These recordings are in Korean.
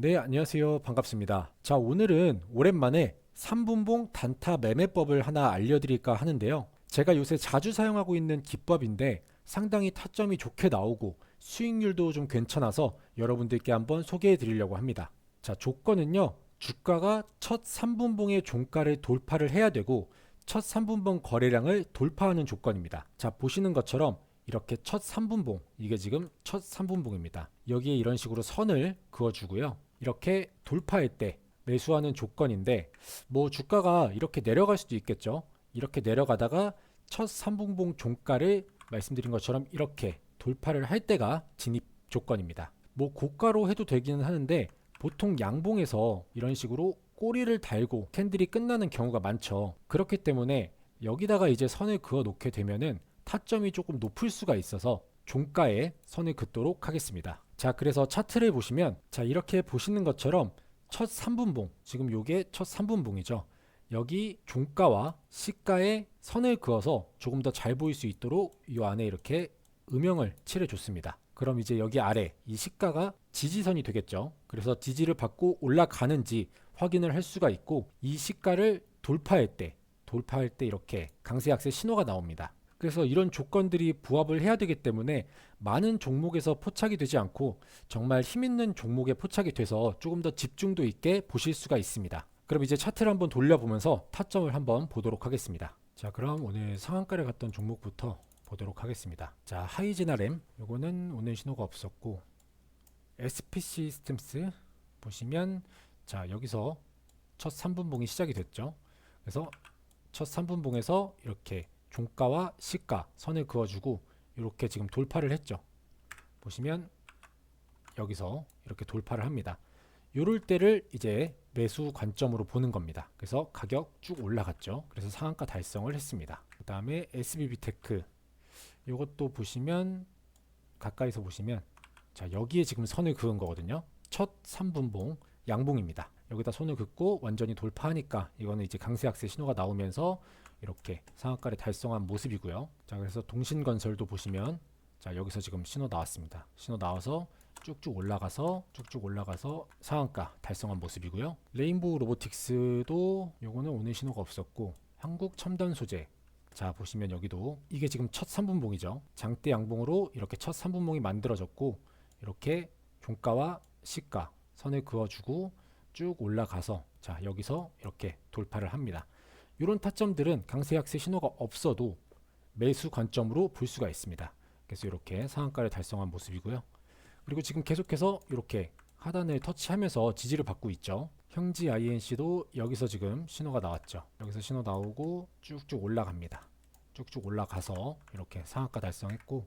네, 안녕하세요. 반갑습니다. 자, 오늘은 오랜만에 3분봉 단타 매매법을 하나 알려드릴까 하는데요. 제가 요새 자주 사용하고 있는 기법인데 상당히 타점이 좋게 나오고 수익률도 좀 괜찮아서 여러분들께 한번 소개해 드리려고 합니다. 자, 조건은요. 주가가 첫 3분봉의 종가를 돌파를 해야 되고 첫 3분봉 거래량을 돌파하는 조건입니다. 자, 보시는 것처럼 이렇게 첫 3분봉, 이게 지금 첫 3분봉입니다. 여기에 이런 식으로 선을 그어주고요. 이렇게 돌파할 때 매수하는 조건인데, 뭐 주가가 이렇게 내려갈 수도 있겠죠. 이렇게 내려가다가 첫 3분봉 종가를 말씀드린 것처럼 이렇게 돌파를 할 때가 진입 조건입니다. 뭐 고가로 해도 되기는 하는데, 보통 양봉에서 이런 식으로 꼬리를 달고 캔들이 끝나는 경우가 많죠. 그렇기 때문에 여기다가 이제 선을 그어 놓게 되면은 타점이 조금 높을 수가 있어서 종가에 선을 긋도록 하겠습니다. 자, 그래서 차트를 보시면 자, 이렇게 보시는 것처럼 첫 3분봉, 지금 요게 첫 3분봉이죠. 여기 종가와 시가에 선을 그어서 조금 더 잘 보일 수 있도록 이 안에 이렇게 음영을 칠해 줬습니다. 그럼 이제 여기 아래 이 시가가 지지선이 되겠죠. 그래서 지지를 받고 올라가는지 확인을 할 수가 있고 이 시가를 돌파할 때 돌파할 때 이렇게 강세 약세 신호가 나옵니다. 그래서 이런 조건들이 부합을 해야 되기 때문에 많은 종목에서 포착이 되지 않고 정말 힘 있는 종목에 포착이 돼서 조금 더 집중도 있게 보실 수가 있습니다. 그럼 이제 차트를 한번 돌려보면서 타점을 한번 보도록 하겠습니다. 자, 그럼 오늘 상한가를 갔던 종목부터 보도록 하겠습니다. 자, 하이지나램 요거는 오늘 신호가 없었고 SP 시스템스 보시면 자, 여기서 첫 3분봉이 시작이 됐죠. 그래서 첫 3분봉에서 이렇게 종가와 시가 선을 그어주고 이렇게 지금 돌파를 했죠. 보시면 여기서 이렇게 돌파를 합니다. 요럴 때를 이제 매수 관점으로 보는 겁니다. 그래서 가격 쭉 올라갔죠. 그래서 상한가 달성을 했습니다. 그 다음에 SBB테크 이것도 보시면 가까이서 보시면 자 여기에 지금 선을 그은 거거든요. 첫 3분봉 양봉입니다. 여기다 손을 긋고 완전히 돌파하니까 이거는 이제 강세 약세 신호가 나오면서 이렇게 상한가를 달성한 모습이고요. 자, 그래서 동신건설도 보시면 자, 여기서 지금 신호 나왔습니다. 신호 나와서 쭉쭉 올라가서 쭉쭉 올라가서 상한가 달성한 모습이고요. 레인보우 로보틱스도 요거는 오늘 신호가 없었고 한국 첨단 소재 자 보시면 여기도 이게 지금 첫 3분봉이죠. 장대 양봉으로 이렇게 첫 3분봉이 만들어졌고 이렇게 종가와 시가 선을 그어주고 쭉 올라가서 자 여기서 이렇게 돌파를 합니다. 이런 타점들은 강세 약세 신호가 없어도 매수 관점으로 볼 수가 있습니다. 그래서 이렇게 상한가를 달성한 모습이고요. 그리고 지금 계속해서 이렇게 하단을 터치하면서 지지를 받고 있죠. 형지 INC도 여기서 지금 신호가 나왔죠. 여기서 신호 나오고 쭉쭉 올라갑니다. 쭉쭉 올라가서 이렇게 상한가 달성했고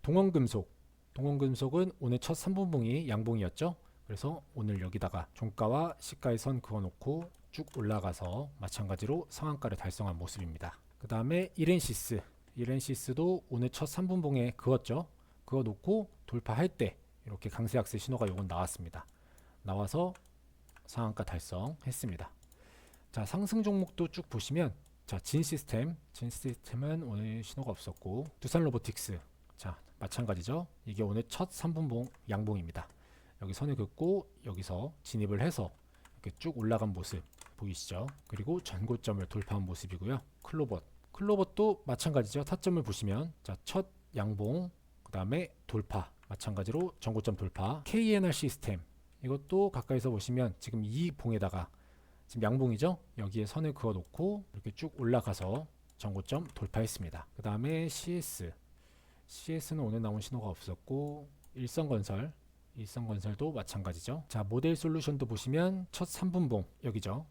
동원금속 동원금속은 오늘 첫 3분봉이 양봉이었죠. 그래서 오늘 여기다가 종가와 시가의 선 그어놓고 쭉 올라가서 마찬가지로 상한가를 달성한 모습입니다. 그 다음에 이렌시스 이렌시스도 오늘 첫 3분봉에 그었죠. 그어 놓고 돌파할 때 이렇게 강세 약세 신호가 요건 나왔습니다. 나와서 상한가 달성했습니다. 자 상승 종목도 쭉 보시면 자진 시스템 진 시스템은 오늘 신호가 없었고 두산 로보틱스 자 마찬가지죠. 이게 오늘 첫 3분봉 양봉입니다. 여기 선을 긋고 여기서 진입을 해서 이렇게 쭉 올라간 모습 보이시죠? 그리고 전고점을 돌파한 모습이고요. 클로봇 클로봇도 마찬가지죠. 타점을 보시면 자 첫 양봉 그 다음에 돌파 마찬가지로 전고점 돌파. KNR 시스템. 이것도 가까이서 보시면 지금 이 봉에다가 지금 양봉이죠? 여기에 선을 그어 놓고 이렇게 쭉 올라가서 전고점 돌파했습니다. 그 다음에 CS CS는 오늘 나온 신호가 없었고 일성건설 일성건설도 마찬가지죠. 자 모델 솔루션도 보시면 첫 3분봉 여기죠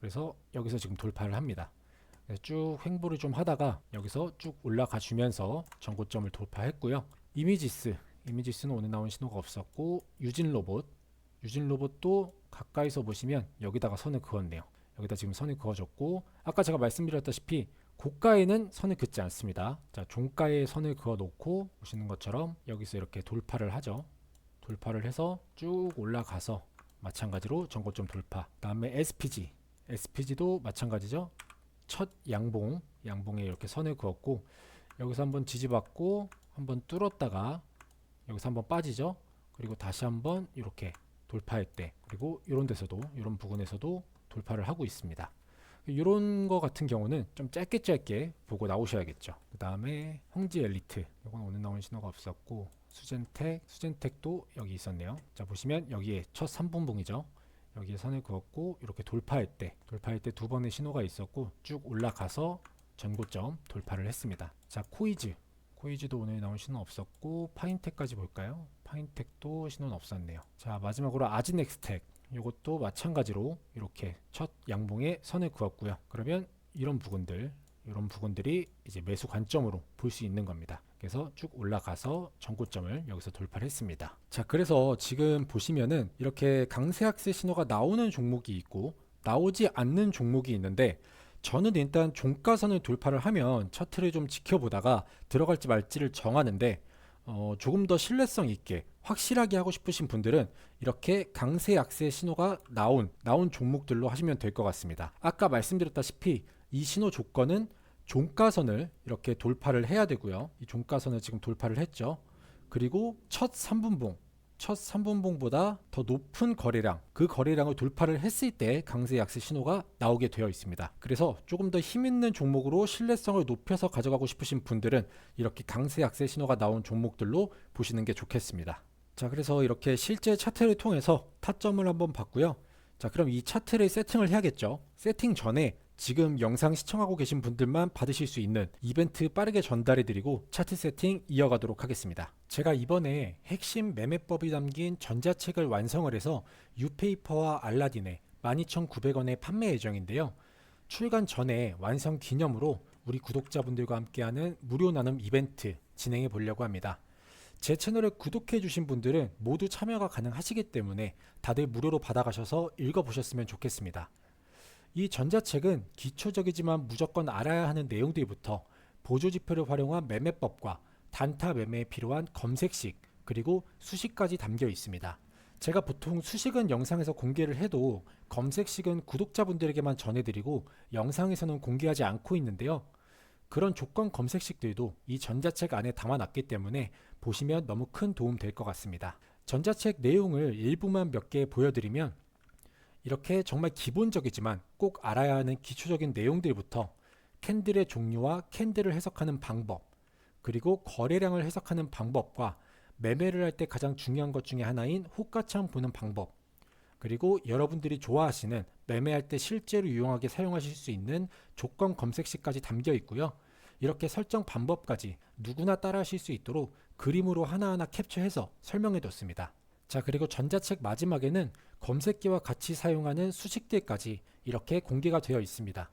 그래서 여기서 지금 돌파를 합니다. 쭉 횡보를 좀 하다가 여기서 쭉 올라가 주면서 전고점을 돌파했고요. 이미지스 이미지스는 오늘 나온 신호가 없었고 유진 로봇 유진 로봇도 가까이서 보시면 여기다가 선을 그었네요. 여기다 지금 선을 그어줬고 아까 제가 말씀드렸다시피 고가에는 선을 긋지 않습니다. 자 종가에 선을 그어 놓고 보시는 것처럼 여기서 이렇게 돌파를 하죠. 돌파를 해서 쭉 올라가서 마찬가지로 전고점 돌파 다음에 SPG SPG도 마찬가지죠 첫 양봉 양봉에 이렇게 선을 그었고 여기서 한번 지지받고 한번 뚫었다가 여기서 한번 빠지죠. 그리고 다시 한번 이렇게 돌파할 때 그리고 이런 데서도 이런 부분에서도 돌파를 하고 있습니다. 이런 거 같은 경우는 좀 짧게 짧게 보고 나오셔야겠죠. 그 다음에 홍지 엘리트 이건 오늘 나온 신호가 없었고 수젠텍 수젠텍도 여기 있었네요. 자 보시면 여기에 첫 3분봉이죠. 여기에 선을 그었고 이렇게 돌파할 때 돌파할 때 두 번의 신호가 있었고 쭉 올라가서 전고점 돌파를 했습니다. 자 코이즈 코이즈도 오늘 나온 신호 없었고 파인텍까지 볼까요? 파인텍도 신호는 없었네요. 자 마지막으로 아즈넥스텍 이것도 마찬가지로 이렇게 첫 양봉에 선을 그었고요. 그러면 이런 부분들 이런 부분들이 이제 매수 관점으로 볼 수 있는 겁니다. 그래서 쭉 올라가서 전고점을 여기서 돌파를 했습니다. 자, 그래서 지금 보시면은 이렇게 강세약세 신호가 나오는 종목이 있고 나오지 않는 종목이 있는데 저는 일단 종가선을 돌파를 하면 차트를 좀 지켜보다가 들어갈지 말지를 정하는데 어, 조금 더 신뢰성 있게 확실하게 하고 싶으신 분들은 이렇게 강세 약세 신호가 나온 나온 종목들로 하시면 될 것 같습니다. 아까 말씀드렸다시피 이 신호 조건은 종가선을 이렇게 돌파를 해야 되고요. 이 종가선을 지금 돌파를 했죠. 그리고 첫 3분봉 첫 3분봉보다 더 높은 거래량, 그 거래량을 돌파를 했을 때 강세 약세 신호가 나오게 되어 있습니다. 그래서 조금 더 힘 있는 종목으로 신뢰성을 높여서 가져가고 싶으신 분들은 이렇게 강세 약세 신호가 나온 종목들로 보시는 게 좋겠습니다. 자, 그래서 이렇게 실제 차트를 통해서 타점을 한번 봤고요. 자, 그럼 이 차트를 세팅을 해야겠죠. 세팅 전에 지금 영상 시청하고 계신 분들만 받으실 수 있는 이벤트 빠르게 전달해 드리고 차트 세팅 이어가도록 하겠습니다. 제가 이번에 핵심 매매법이 담긴 전자책을 완성을 해서 유페이퍼와 알라딘에 12,900원에 판매 예정인데요. 출간 전에 완성 기념으로 우리 구독자분들과 함께하는 무료 나눔 이벤트 진행해 보려고 합니다. 제 채널을 구독해 주신 분들은 모두 참여가 가능하시기 때문에 다들 무료로 받아가셔서 읽어보셨으면 좋겠습니다. 이 전자책은 기초적이지만 무조건 알아야 하는 내용들부터 보조지표를 활용한 매매법과 단타 매매에 필요한 검색식 그리고 수식까지 담겨 있습니다. 제가 보통 수식은 영상에서 공개를 해도 검색식은 구독자분들에게만 전해드리고 영상에서는 공개하지 않고 있는데요. 그런 조건 검색식들도 이 전자책 안에 담아놨기 때문에 보시면 너무 큰 도움 될 것 같습니다. 전자책 내용을 일부만 몇 개 보여드리면 이렇게 정말 기본적이지만 꼭 알아야 하는 기초적인 내용들부터 캔들의 종류와 캔들을 해석하는 방법, 그리고 거래량을 해석하는 방법과 매매를 할 때 가장 중요한 것 중에 하나인 호가창 보는 방법, 그리고 여러분들이 좋아하시는 매매할 때 실제로 유용하게 사용하실 수 있는 조건 검색식까지 담겨 있고요. 이렇게 설정 방법까지 누구나 따라 하실 수 있도록 그림으로 하나하나 캡처해서 설명해 뒀습니다. 자, 그리고 전자책 마지막에는 검색기와 같이 사용하는 수식들까지 이렇게 공개가 되어 있습니다.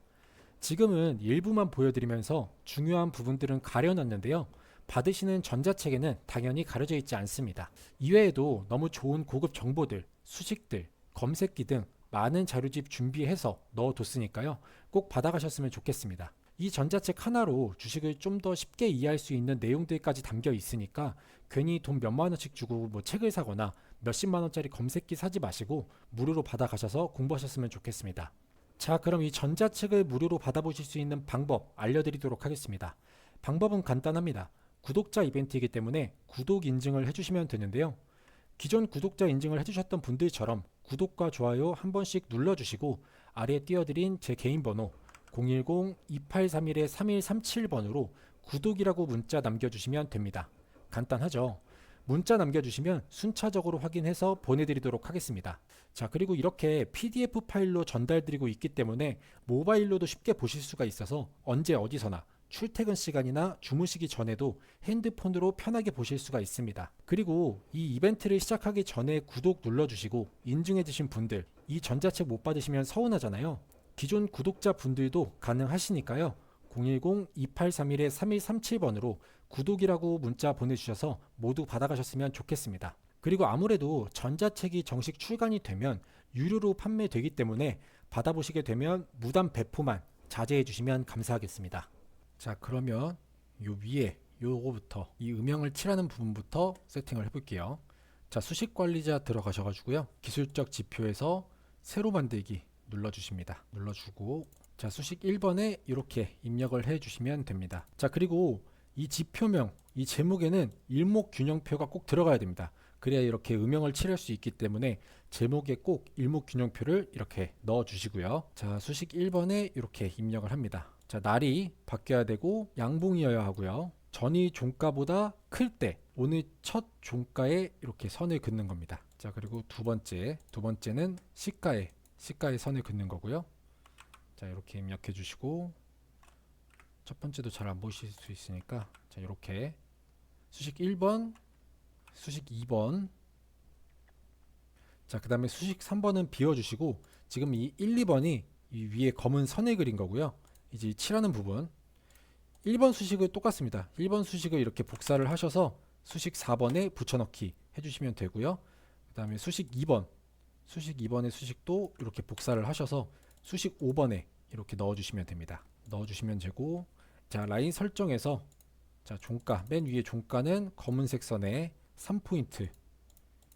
지금은 일부만 보여드리면서 중요한 부분들은 가려놨는데요. 받으시는 전자책에는 당연히 가려져 있지 않습니다. 이외에도 너무 좋은 고급 정보들, 수식들, 검색기 등 많은 자료집 준비해서 넣어뒀으니까요. 꼭 받아가셨으면 좋겠습니다. 이 전자책 하나로 주식을 좀 더 쉽게 이해할 수 있는 내용들까지 담겨 있으니까 괜히 돈 몇만 원씩 주고 뭐 책을 사거나 몇십만 원짜리 검색기 사지 마시고 무료로 받아가셔서 공부하셨으면 좋겠습니다. 자, 그럼 이 전자책을 무료로 받아보실 수 있는 방법 알려드리도록 하겠습니다. 방법은 간단합니다. 구독자 이벤트이기 때문에 구독 인증을 해주시면 되는데요. 기존 구독자 인증을 해주셨던 분들처럼 구독과 좋아요 한 번씩 눌러주시고 아래에 띄워드린 제 개인 번호 010-2831-3137번으로 구독이라고 문자 남겨주시면 됩니다. 간단하죠? 문자 남겨주시면 순차적으로 확인해서 보내드리도록 하겠습니다. 자, 그리고 이렇게 PDF 파일로 전달드리고 있기 때문에 모바일로도 쉽게 보실 수가 있어서 언제 어디서나 출퇴근 시간이나 주무시기 전에도 핸드폰으로 편하게 보실 수가 있습니다. 그리고 이 이벤트를 시작하기 전에 구독 눌러주시고 인증해주신 분들, 이 전자책 못 받으시면 서운하잖아요. 기존 구독자 분들도 가능하시니까요. 010-2831-3137번으로 구독이라고 문자 보내주셔서 모두 받아가셨으면 좋겠습니다. 그리고 아무래도 전자책이 정식 출간이 되면 유료로 판매되기 때문에 받아보시게 되면 무단 배포만 자제해 주시면 감사하겠습니다. 자 그러면 요 위에 요거부터 이 음영을 칠하는 부분부터 세팅을 해볼게요. 자 수식 관리자 들어가셔가지고요. 기술적 지표에서 새로 만들기 눌러주십니다. 눌러주고 자 수식 1번에 이렇게 입력을 해 주시면 됩니다. 자 그리고 이 지표명 이 제목에는 일목균형표가 꼭 들어가야 됩니다. 그래야 이렇게 음영을 칠할 수 있기 때문에 제목에 꼭 일목균형표를 이렇게 넣어 주시고요. 자, 수식 1번에 이렇게 입력을 합니다. 자, 날이 바뀌어야 되고 양봉이어야 하고요. 전이 종가보다 클 때 오늘 첫 종가에 이렇게 선을 긋는 겁니다. 자, 그리고 두 번째, 두 번째는 시가에 시가에 선을 긋는 거고요. 자, 이렇게 입력해 주시고 첫 번째도 잘 안 보실 수 있으니까 자, 이렇게 수식 1번, 수식 2번 자, 그 다음에 수식 3번은 비워 주시고 지금 이 1, 2번이 이 위에 검은 선을 그린 거고요. 이제 이 칠하는 부분 1번 수식을 똑같습니다. 1번 수식을 이렇게 복사를 하셔서 수식 4번에 붙여넣기 해주시면 되고요. 그 다음에 수식 2번, 수식 2번의 수식도 이렇게 복사를 하셔서 수식 5번에 이렇게 넣어주시면 됩니다. 넣어주시면 되고 자 라인 설정에서 자 종가 맨 위에 종가는 검은색 선에 3포인트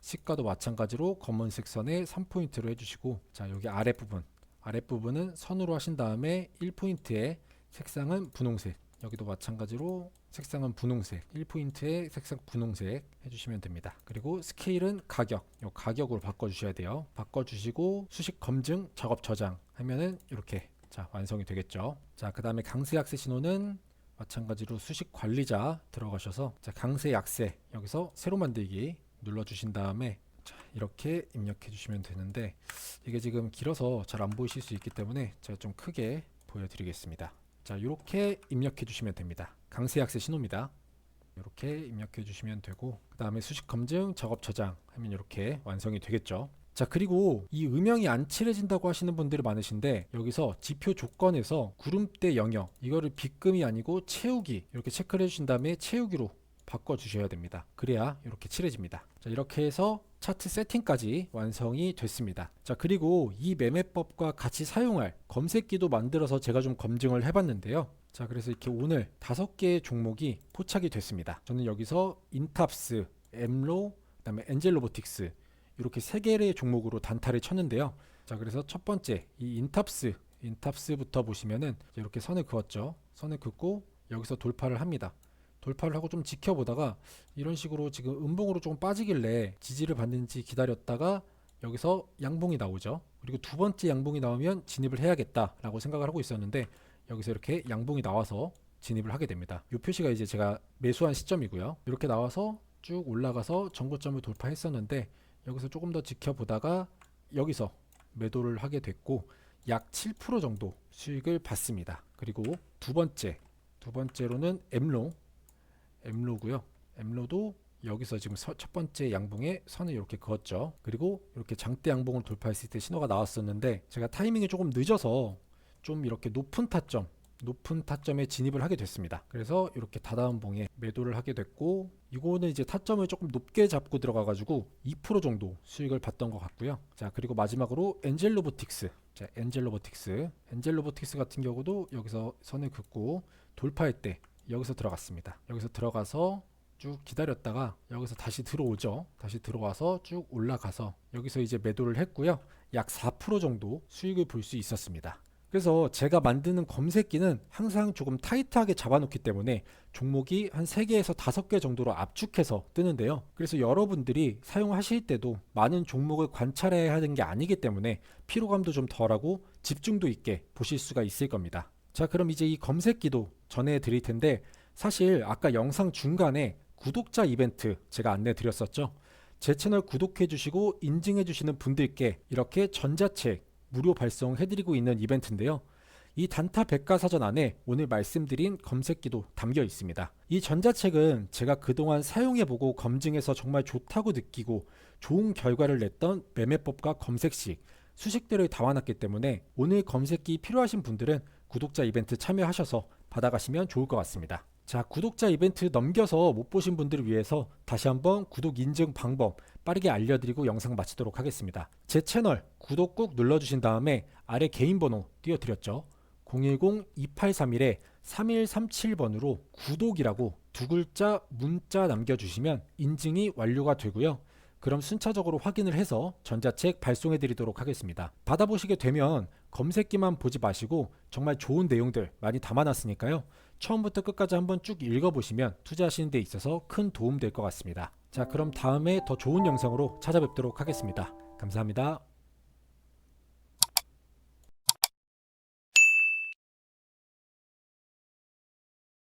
시가도 마찬가지로 검은색 선에 3포인트로 해주시고 자 여기 아랫부분 아랫부분은 선으로 하신 다음에 1포인트에 색상은 분홍색 여기도 마찬가지로 색상은 분홍색 1포인트에 색상 분홍색 해주시면 됩니다. 그리고 스케일은 가격. 요 가격으로 바꿔주셔야 돼요. 바꿔주시고 수식 검증 작업 저장 하면은 이렇게 자 완성이 되겠죠. 자그 다음에 강세 약세 신호는 마찬가지로 수식 관리자 들어가셔서 자 강세 약세 여기서 새로 만들기 눌러주신 다음에 자 이렇게 입력해 주시면 되는데 이게 지금 길어서 잘 안 보이실 수 있기 때문에 제가 좀 크게 보여드리겠습니다 자 이렇게 입력해 주시면 됩니다. 강세 약세 신호입니다. 이렇게 입력해 주시면 되고 그 다음에 수식 검증 작업 저장 하면 이렇게 완성이 되겠죠. 자 그리고 이 음영이 안 칠해진다고 하시는 분들이 많으신데 여기서 지표 조건에서 구름대 영역 이거를 빗금이 아니고 채우기 이렇게 체크를 해주신 다음에 채우기로 바꿔 주셔야 됩니다. 그래야 이렇게 칠해집니다. 자 이렇게 해서 차트 세팅까지 완성이 됐습니다. 자 그리고 이 매매법과 같이 사용할 검색기도 만들어서 제가 좀 검증을 해봤는데요. 자 그래서 이렇게 오늘 다섯 개의 종목이 포착이 됐습니다. 저는 여기서 인탑스, 엠로, 그다음에 엔젤 로보틱스 이렇게 세 개의 종목으로 단타를 쳤는데요. 자 그래서 첫 번째 이 인탑스 인탑스부터 보시면은 이렇게 선을 그었죠. 선을 긋고 여기서 돌파를 합니다 돌파를 하고 좀 지켜보다가 이런 식으로 지금 음봉으로 조금 빠지길래 지지를 받는지 기다렸다가 여기서 양봉이 나오죠. 그리고 두 번째 양봉이 나오면 진입을 해야겠다라고 생각을 하고 있었는데 여기서 이렇게 양봉이 나와서 진입을 하게 됩니다. 이 표시가 이제 제가 매수한 시점이고요. 이렇게 나와서 쭉 올라가서 전고점을 돌파했었는데 여기서 조금 더 지켜보다가 여기서 매도를 하게 됐고 약 7% 정도 수익을 받습니다. 그리고 두 번째 두 번째로는 엠롱 엠로고요. 엠로도 여기서 지금 서- 첫 번째 양봉에 선을 이렇게 그었죠. 그리고 이렇게 장대 양봉을 돌파했을 때 신호가 나왔었는데 제가 타이밍이 조금 늦어서 좀 이렇게 높은 타점, 높은 타점에 진입을 하게 됐습니다. 그래서 이렇게 다다음 봉에 매도를 하게 됐고 이거는 이제 타점을 조금 높게 잡고 들어가 가지고 2% 정도 수익을 봤던 것 같고요. 자 그리고 마지막으로 엔젤 로보틱스, 자 엔젤 로보틱스, 엔젤 로보틱스 같은 경우도 여기서 선을 긋고 돌파할 때 여기서 들어갔습니다. 여기서 들어가서 쭉 기다렸다가 여기서 다시 들어오죠. 다시 들어와서 쭉 올라가서 여기서 이제 매도를 했고요. 약 4% 정도 수익을 볼 수 있었습니다. 그래서 제가 만드는 검색기는 항상 조금 타이트하게 잡아놓기 때문에 종목이 한 3개에서 5개 정도로 압축해서 뜨는데요. 그래서 여러분들이 사용하실 때도 많은 종목을 관찰해야 하는 게 아니기 때문에 피로감도 좀 덜하고 집중도 있게 보실 수가 있을 겁니다. 자, 그럼 이제 이 검색기도 전해 드릴 텐데 사실 아까 영상 중간에 구독자 이벤트 제가 안내 드렸었죠. 제 채널 구독해 주시고 인증해 주시는 분들께 이렇게 전자책 무료 발송해 드리고 있는 이벤트인데요. 이 단타 백과사전 안에 오늘 말씀드린 검색기도 담겨 있습니다. 이 전자책은 제가 그동안 사용해보고 검증해서 정말 좋다고 느끼고 좋은 결과를 냈던 매매법과 검색식, 수식들을 담아놨기 때문에 오늘 검색기 필요하신 분들은 구독자 이벤트 참여하셔서 받아가시면 좋을 것 같습니다. 자, 구독자 이벤트 넘겨서 못 보신 분들을 위해서 다시 한번 구독 인증 방법 빠르게 알려드리고 영상 마치도록 하겠습니다. 제 채널 구독 꾹 눌러주신 다음에 아래 개인 번호 띄워드렸죠. 010-2831-3137번으로 구독이라고 두 글자 문자 남겨주시면 인증이 완료가 되고요. 그럼 순차적으로 확인을 해서 전자책 발송해 드리도록 하겠습니다. 받아보시게 되면 검색기만 보지 마시고 정말 좋은 내용들 많이 담아놨으니까요. 처음부터 끝까지 한번 쭉 읽어보시면 투자하시는 데 있어서 큰 도움 될 것 같습니다. 자, 그럼 다음에 더 좋은 영상으로 찾아뵙도록 하겠습니다. 감사합니다.